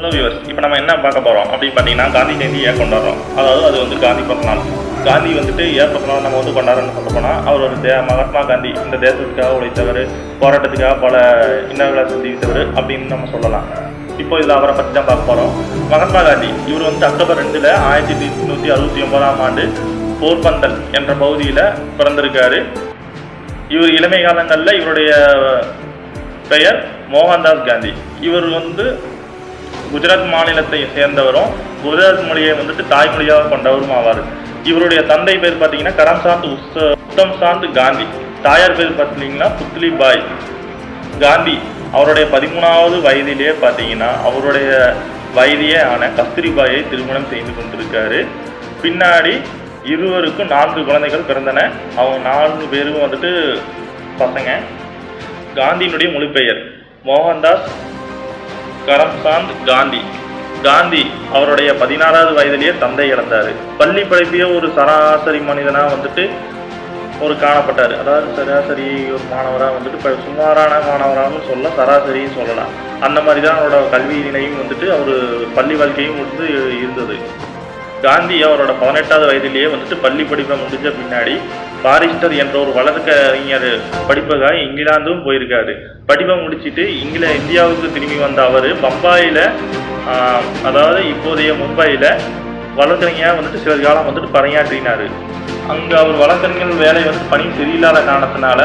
Hello viewers இப்போ நம்ம என்ன பார்க்க போகிறோம் அப்படின்னு பார்த்தீங்கன்னா காந்தி ஜெயந்தி ஏன் கொண்டாடுறோம். அதாவது அது வந்து காந்தி பிறந்தநாள் காந்தி வந்துட்டு ஏன் பிறந்தநாள் நம்ம வந்து கொண்டாடுறோம்னு சொல்ல போனால் அவர் ஒரு தே மகாத்மா காந்தி இந்த தேசத்துக்காக உழைத்தவர் போராட்டத்துக்காக பல இன்னர்களை சந்தித்தவர் அப்படின்னு நம்ம சொல்லலாம். இப்போ இதில் அவரை பற்றி தான் பார்க்க போகிறோம் மகாத்மா காந்தி இவர் வந்து அக்டோபர் ரெண்டில் ஆயிரத்தி எட்நூற்றி அறுபத்தி ஒன்பதாம் ஆண்டு போர்பந்தல் என்ற பகுதியில் பிறந்திருக்காரு. இவர் இளமை காலங்களில் இவருடைய பெயர் மோகன்தாஸ் காந்தி. இவர் வந்து குஜராத் மாநிலத்தை சேர்ந்தவரும் குஜராத் மொழியை வந்துட்டு தாய்மொழியாக கொண்டவரும் ஆவார். இவருடைய தந்தை பேர் பார்த்தீங்கன்னா கரம்சாந்த் உஸ் உத்தம் சாந்த் காந்தி. தாயார் பேர் பார்த்தீங்கன்னா புத்லி பாய் காந்தி. அவருடைய பதிமூணாவது வயதிலே பார்த்தீங்கன்னா அவருடைய வயதியே ஆன கஸ்தூரிபாயை திருமணம் செய்து கொண்டிருக்காரு. பின்னாடி இருவருக்கும் நான்கு குழந்தைகள் பிறந்தன. அவங்க நான்கு பேரும் வந்துட்டு பசங்க. காந்தியினுடைய முழு பெயர் மோகன்தாஸ் கரம்சாந்த் காந்தி. காந்தி அவருடைய பதினாறாவது வயதிலேயே தந்தை இழந்தார் பள்ளி படிப்பையே ஒரு சராசரி மனிதனாக வந்துட்டு ஒரு காணப்பட்டார். அதாவது சராசரி ஒரு மாணவராக வந்துட்டு இப்போ சுமாரான மாணவராகவும் சொல்ல சராசரியும் சொல்லலாம். அந்த மாதிரி தான் அவரோட கல்வியினையும் வந்துட்டு அவர் பள்ளி வாழ்க்கையும் வந்து இருந்தது. காந்தி அவரோட பதினெட்டாவது வயதிலேயே வந்துட்டு பள்ளி படிப்பை முடிஞ்ச பின்னாடி பாரிஸ்டர் என்ற ஒரு வழக்கறிஞர் படிப்பதாக இங்கிலாந்தும் போயிருக்காரு. படிப்பை முடிச்சிட்டு இங்கில இந்தியாவுக்கு திரும்பி வந்த அவர் பம்பாயில் அதாவது இப்போதைய மும்பையில் வழக்கறிஞராக வந்துட்டு சில காலம் வந்துட்டு பணியாற்றினார் அங்கே அவர் வழக்கறிஞர் வேலை வந்து பணி சரியில்லாத காரணத்தினால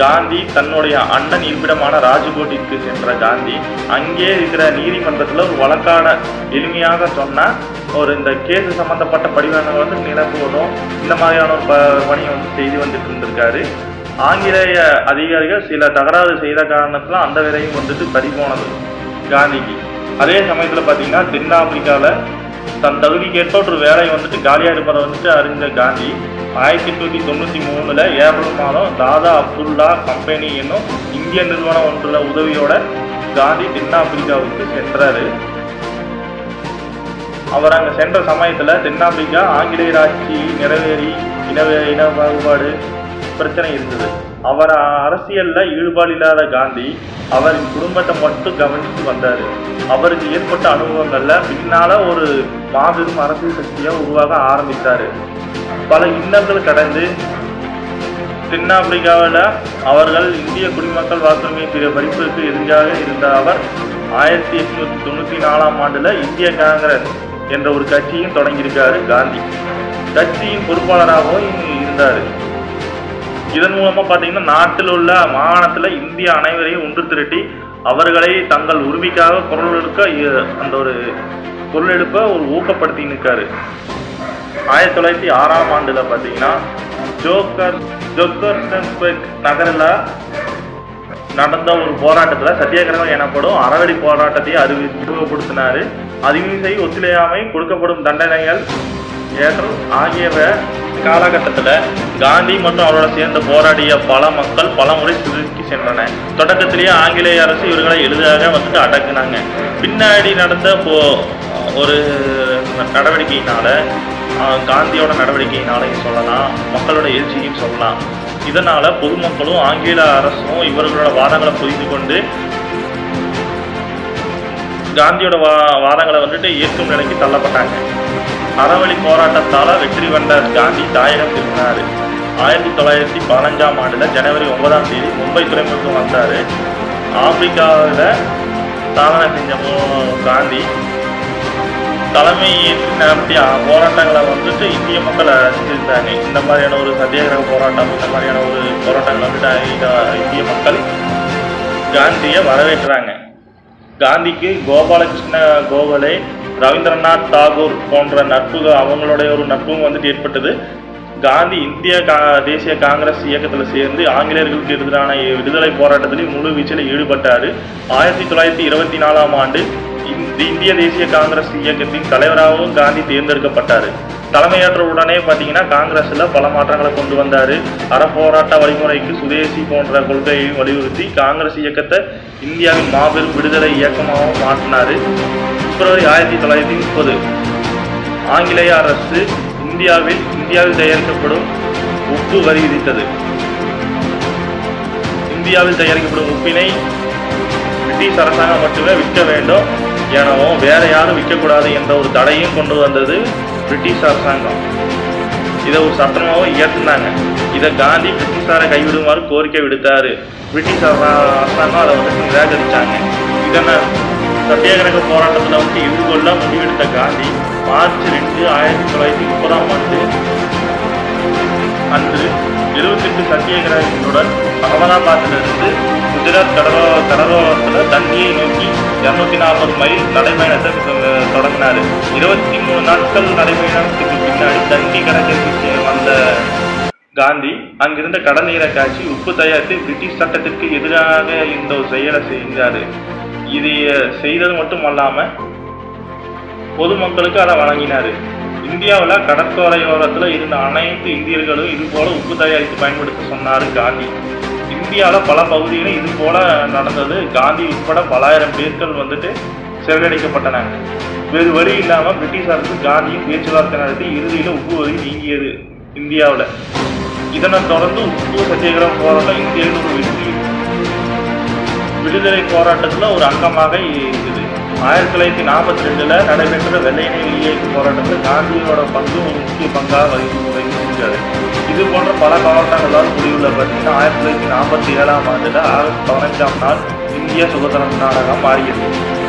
காந்தி தன்னுடைய அண்ணன் இருப்பிடமான ராஜ்கோட்டிற்கு சென்ற காந்தி அங்கே இருக்கிற நீதிமன்றத்தில் ஒரு வழக்காட எளிமையாக சொன்னால் ஒரு இந்த கேஸ் சம்மந்தப்பட்ட படிவங்களை வந்து நிரப்புவதும் இந்த மாதிரியான ஒரு ப பணியை வந்து செய்து வந்துட்டு இருந்திருக்காரு. ஆங்கிலேய அதிகாரிகள் சில தகராறு செய்த காரணத்தில் அந்த வேலையும் வந்துட்டு பறிபோனது காந்திக்கு. அதே சமயத்தில் பார்த்தீங்கன்னா தென்னாப்பிரிக்காவில் தன் தகுதிக்கேற்ப ஒரு வேலையை வந்துட்டு காலியாக இருப்பதை வந்துட்டு அறிஞ்ச காந்தி ஆயிரத்தி எட்நூற்றி தொண்ணூற்றி மூணில் ஏப்ரல் மாதம் தாதா அப்துல்லா கம்பெனி என்னும் இந்திய நிறுவனம் ஒன்றுள்ள உதவியோட காந்தி தென்னாப்பிரிக்காவுக்கு சென்றாரு. அவர் அங்கே சென்ற சமயத்தில் தென்னாப்பிரிக்கா ஆங்கிலேயர் ஆட்சி நிறைவேறி இன இன பாகுபாடு பிரச்சனை இருந்தது. அவர் அரசியலில் ஈடுபாடு இல்லாத காந்தி அவரின் குடும்பத்தை மட்டும் கவனித்து வந்தார். அவருக்கு ஏற்பட்ட அனுபவங்களில் பின்னால் ஒரு மாபெரும் அரசியல் சக்தியாக உருவாக ஆரம்பித்தார் பல இன்னங்கள் கடந்து தென்னாப்பிரிக்காவில் அவர்கள் இந்திய குடிமக்கள் வாக்குரிமை பிற படிப்பிற்கு எதிராக இருந்த அவர் ஆயிரத்தி எட்நூத்தி தொண்ணூற்றி நாலாம் ஆண்டில் இந்திய காங்கிரஸ் என்ற ஒரு கட்சியும் தொடங்கியிருக்காரு காந்தி. கட்சியின் பொறுப்பாளராகவும் இருந்தார். இதன் மூலமா பார்த்தீங்கன்னா நாட்டில் உள்ள மாகாணத்தில் இந்திய அனைவரையும் ஒன்று திரட்டி அவர்களை தங்கள் உரிமைக்காக குரல் எடுக்க அந்த ஒரு குரல் எழுப்ப ஒரு ஊக்கப்படுத்தி நிற்காரு ஆயிரத்தி தொள்ளாயிரத்தி ஆறாம் ஆண்டுல பார்த்தீங்கன்னா ஜோக்கர் ஜோக்கர்ஸ்பெக் நகரில் நடந்த ஒரு போராட்டத்தில் சத்தியாகிரகம் எனப்படும் அறவழி போராட்டத்தை அறிவி அறிமுகப்படுத்தினார் அதிமிசை ஒத்துழையாமை கொடுக்கப்படும் தண்டனைகள் ஏற்றல் ஆகியவை காலகட்டத்தில் காந்தி மற்றும் அவரோட சேர்ந்து போராடிய பல மக்கள் பல முறை சிறுக்கி சென்றன. தொடக்கத்திலேயே ஆங்கிலேய அரசு இவர்களை எளிதாக வந்துட்டு அடக்குனாங்க. பின்னாடி நடந்த போ ஒரு நடவடிக்கையினால காந்தியோட நடவடிக்கையினாலையும் சொல்லலாம் மக்களோட எழுச்சியும் சொல்லலாம். இதனால் பொதுமக்களும் ஆங்கில அரசும் இவர்களோட வாதங்களை புரிந்து கொண்டு காந்தியோட வா வாதங்களை வந்துட்டு ஏற்கும் நிலைக்கு தள்ளப்பட்டாங்க. அறவழி போராட்டத்தால வெற்றி கொண்ட காந்தி தாயகம் திரும்பினார். ஆயிரத்தி தொள்ளாயிரத்தி பதினஞ்சாம் ஆண்டுல ஜனவரி ஒன்பதாம் தேதி மும்பை துறைமுகம் வந்தார். ஆப்பிரிக்காவில் சாதனை செஞ்ச காந்தி தலைமை ஏற்று நடத்திய போராட்டங்களை வந்துட்டு இந்திய மக்கள் செஞ்சிருந்தாங்க இந்த மாதிரியான ஒரு சத்தியாகிரக போராட்டம் இந்த மாதிரியான ஒரு போராட்டங்களை வந்துட்டு இந்திய மக்கள் காந்தியை வரவேற்றாங்க. காந்திக்கு கோபாலகிருஷ்ண கோகலே ரவீந்திரநாத் தாகூர் போன்ற நட்புகள் அவங்களுடைய ஒரு நட்பும் வந்துட்டு ஏற்பட்டது. காந்தி இந்திய கா தேசிய காங்கிரஸ் இயக்கத்தில் சேர்ந்து ஆங்கிலேயர்களுக்கு எதிரான விடுதலை போராட்டத்தில் முழு வீச்சில் ஈடுபட்டார். ஆயிரத்தி தொள்ளாயிரத்தி இருபத்தி நாலாம் ஆண்டு இந்த இந்திய தேசிய காங்கிரஸ் இயக்கத்தின் தலைவராகவும் காந்தி தேர்ந்தெடுக்கப்பட்டார். தலைமையேற்ற உடனே பார்த்தீங்கன்னா காங்கிரஸில் பல மாற்றங்களை கொண்டு வந்தார். அறப்போராட்ட வழிமுறைக்கு சுதேசி போன்ற கொள்கையையும் வலியுறுத்தி காங்கிரஸ் இயக்கத்தை இந்தியாவின் மாபெரும் விடுதலை இயக்கமாகவும் மாற்றினார். பிப்ரவரி ஆயிரத்தி தொள்ளாயிரத்தி முப்பது. ஆங்கிலேய அரசு இந்தியாவில் இந்தியாவில் தயாரிக்கப்படும் உப்பு வரி விதித்தது. இந்தியாவில் தயாரிக்கப்படும் உப்பினை பிரிட்டிஷ் அரசாங்கம் மட்டுமே விற்க வேண்டும் எனவும் வேற யாரும் விற்கக்கூடாது என்ற ஒரு தடையும் கொண்டு வந்தது. பிரிட்டிஷ் அரசாங்கம் இதை ஒரு சட்டமாகவும் இயற்றினாங்க. இதை காந்தி பிரிட்டிஷாரை கைவிடுமாறு கோரிக்கை விடுத்தாரு. பிரிட்டிஷ் அரசாங்கம் அதை வந்து நிராகரிச்சாங்க. இதனை சத்தியாகிரக போராட்டத்தில் வந்து எதிர்கொள்ள முடிவெடுத்த காந்தி மார்ச் ரெண்டு ஆயிரத்தி தொள்ளாயிரத்தி முப்பதாம் ஆண்டு அன்று எழுபத்தெட்டு சத்தியாகிரகங்களுடன் அகமதாபாத்திலிருந்து குஜராத் கடலோ கடலோரத்தில் தண்ணியை நோக்கி இரநூத்தி நாற்பது மைல் நடைபயணத்தை தொடங்கினார். தொடங்கினாரு இருபத்தி மூணு நாட்கள் நடைபயணத்துக்கு பின்னாடி தண்டி கடற்கரைக்கு வந்த காந்தி அங்கிருந்த கடல் காய்ச்சி உப்பு தயாரித்து பிரிட்டிஷ் சட்டத்திற்கு எதிராக இந்த ஒரு செயலை செஞ்சாரு. இது செய்தது மட்டும் அல்லாம பொதுமக்களுக்கு அதை வழங்கினாரு. இந்தியாவில் கடற்கரையோரத்தில் இருந்த அனைத்து இந்தியர்களும் இது போல உப்பு தயாரித்து பயன்படுத்த சொன்னாரு காந்தி. இந்தியாவில் பல பகுதிகளில் இது போல நடந்தது. காந்தி உட்பட பலாயிரம் பேர்கள் வந்துட்டு சிறகடிக்கப்பட்டனாங்க வேறு வழி இல்லாமல் பிரிட்டிஷ் அரசு காந்தியும் பேச்சுவார்த்தை நடத்தி இறுதியில் உப்பு வரி நீங்கியது இந்தியாவில். இதனைத் தொடர்ந்து உப்பு சத்தியாகிரக போராட்டம் இந்தியாவில் ஒரு வெற்றி. விடுதலை போராட்டத்தில் ஒரு அங்கமாக இருக்குது. ஆயிரத்தி தொள்ளாயிரத்தி நாற்பத்தி ரெண்டில் நடைபெற்ற வெள்ளையனை இயக்க போராட்டத்தில் காந்தியோட பங்கு ஒரு முக்கிய பங்காக வகித்து வகிச்சிருக்காரு இது போன்ற பல மாவட்டங்களால் முடிவுள்ள பார்த்தீங்கன்னா ஆயிரத்தி தொள்ளாயிரத்தி நாற்பத்தி ஏழாம் ஆண்டு ஆகஸ்ட் பதினைஞ்சாம் நாள் இந்திய சுதந்திர நாடகம் மாறியது